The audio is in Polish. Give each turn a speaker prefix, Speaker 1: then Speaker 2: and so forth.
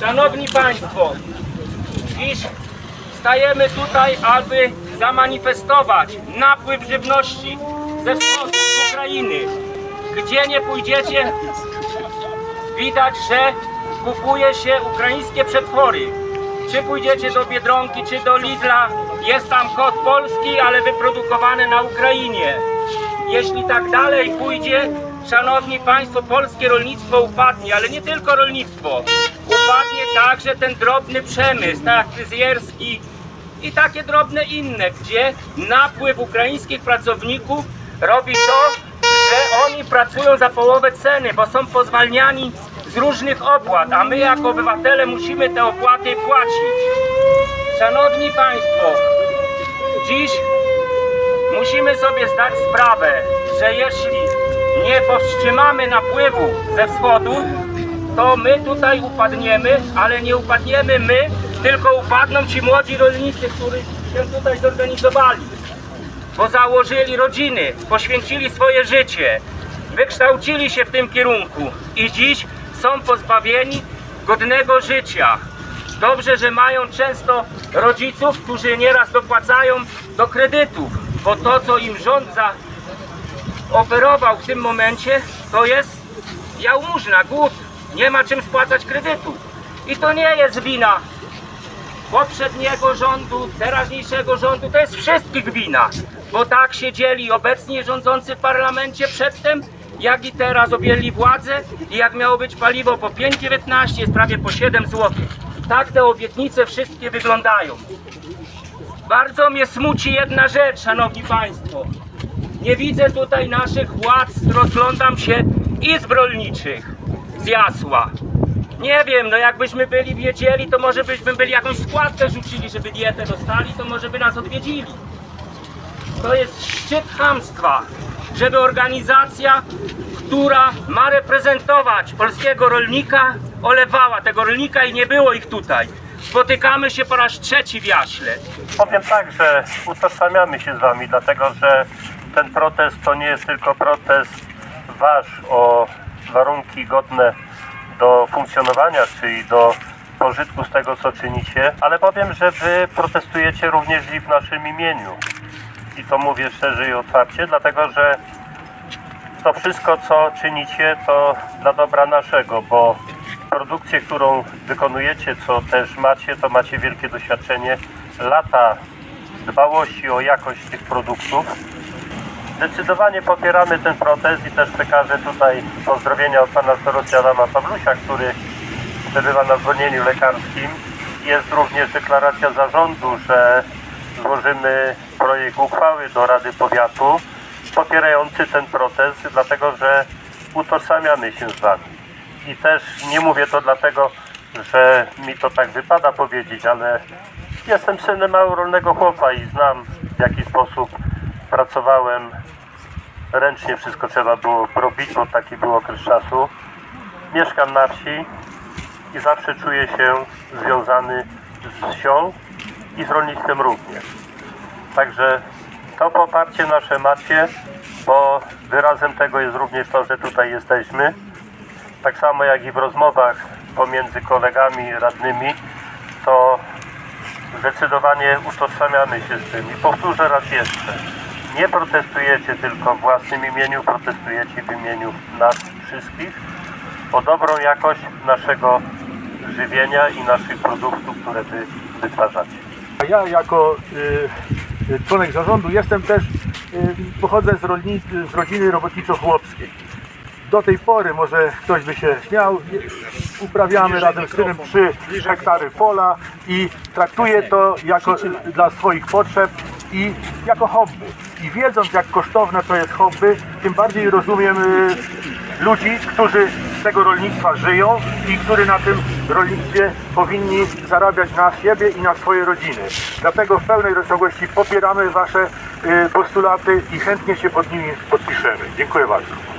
Speaker 1: Szanowni Państwo, dziś stajemy tutaj, aby zamanifestować napływ żywności ze wschodu, Ukrainy. Gdzie nie pójdziecie, widać, że kupuje się ukraińskie przetwory. Czy pójdziecie do Biedronki, czy do Lidla, jest tam kod polski, ale wyprodukowany na Ukrainie. Jeśli tak dalej pójdzie, szanowni państwo, polskie rolnictwo upadnie, ale nie tylko rolnictwo. Upadnie także ten drobny przemysł, tak fryzjerski i takie drobne inne, gdzie napływ ukraińskich pracowników robi to, że oni pracują za połowę ceny, bo są pozwalniani z różnych opłat, a my jako obywatele musimy te opłaty płacić. Szanowni Państwo, dziś musimy sobie zdać sprawę, że jeśli nie powstrzymamy napływu ze wschodu, to my tutaj upadniemy, ale nie upadniemy my, tylko upadną ci młodzi rolnicy, którzy się tutaj zorganizowali, bo założyli rodziny, poświęcili swoje życie, wykształcili się w tym kierunku i dziś są pozbawieni godnego życia. Dobrze, że mają często rodziców, którzy nieraz dopłacają do kredytów, bo to, co im rząd zaoferował w tym momencie, to jest jałmużna, głód. Nie ma czym spłacać kredytu. I to nie jest wina poprzedniego rządu, teraźniejszego rządu, to jest wszystkich wina, bo tak siedzieli obecnie rządzący w parlamencie przedtem, jak i teraz objęli władzę i jak miało być paliwo po 5,19, jest prawie po 7 zł. Tak te obietnice wszystkie wyglądają. Bardzo mnie smuci jedna rzecz, szanowni państwo. Nie widzę tutaj naszych władz, rozglądam się izb rolniczych z Jasła. Nie wiem, no jakbyśmy byli wiedzieli, to może byśmy byli jakąś składkę rzucili, żeby dietę dostali, to może by nas odwiedzili. To jest szczyt chamstwa, żeby organizacja, która ma reprezentować polskiego rolnika, olewała tego rolnika i nie było ich tutaj. Spotykamy się po raz trzeci w Jaśle.
Speaker 2: Powiem tak, że utożsamiamy się z Wami, dlatego że ten protest to nie jest tylko protest Wasz o warunki godne do funkcjonowania, czyli do pożytku z tego, co czynicie, ale powiem, że Wy protestujecie również i w naszym imieniu. I to mówię szczerze i otwarcie, dlatego że to wszystko, co czynicie, to dla dobra naszego, bo produkcję, którą wykonujecie, co też macie, to macie wielkie doświadczenie, lata dbałości o jakość tych produktów. Zdecydowanie popieramy ten protest i też przekażę tutaj pozdrowienia od pana starosta Adama Pawlusia, który przebywa na zwolnieniu lekarskim. Jest również deklaracja zarządu, że złożymy projekt uchwały do Rady Powiatu popierający ten protest, dlatego że utożsamiamy się z Wami. I też nie mówię to dlatego, że mi to tak wypada powiedzieć, ale jestem synem małorolnego chłopa i znam w jaki sposób pracowałem. Ręcznie wszystko trzeba było robić, bo taki był okres czasu. Mieszkam na wsi i zawsze czuję się związany z wsią i z rolnictwem również. Także to poparcie nasze macie, bo wyrazem tego jest również to, że tutaj jesteśmy. Tak samo jak i w rozmowach pomiędzy kolegami radnymi, to zdecydowanie utożsamiamy się z tym. I powtórzę raz jeszcze, nie protestujecie tylko w własnym imieniu, protestujecie w imieniu nas wszystkich o dobrą jakość naszego żywienia i naszych produktów, które wy wytwarzacie.
Speaker 3: Ja jako y, y, członek zarządu jestem też, y, pochodzę z, z rodziny robotniczo-chłopskiej. Do tej pory może ktoś by się śmiał, uprawiamy razem z synem 3 hektary pola i traktuję to jako dla swoich potrzeb i jako hobby. I wiedząc jak kosztowne to jest hobby, tym bardziej rozumiem y, ludzi, którzy z tego rolnictwa żyją i którzy na tym rolnictwie powinni zarabiać na siebie i na swoje rodziny. Dlatego w pełnej rozciągłości popieramy Wasze y, postulaty i chętnie się pod nimi podpiszemy. Dziękuję bardzo.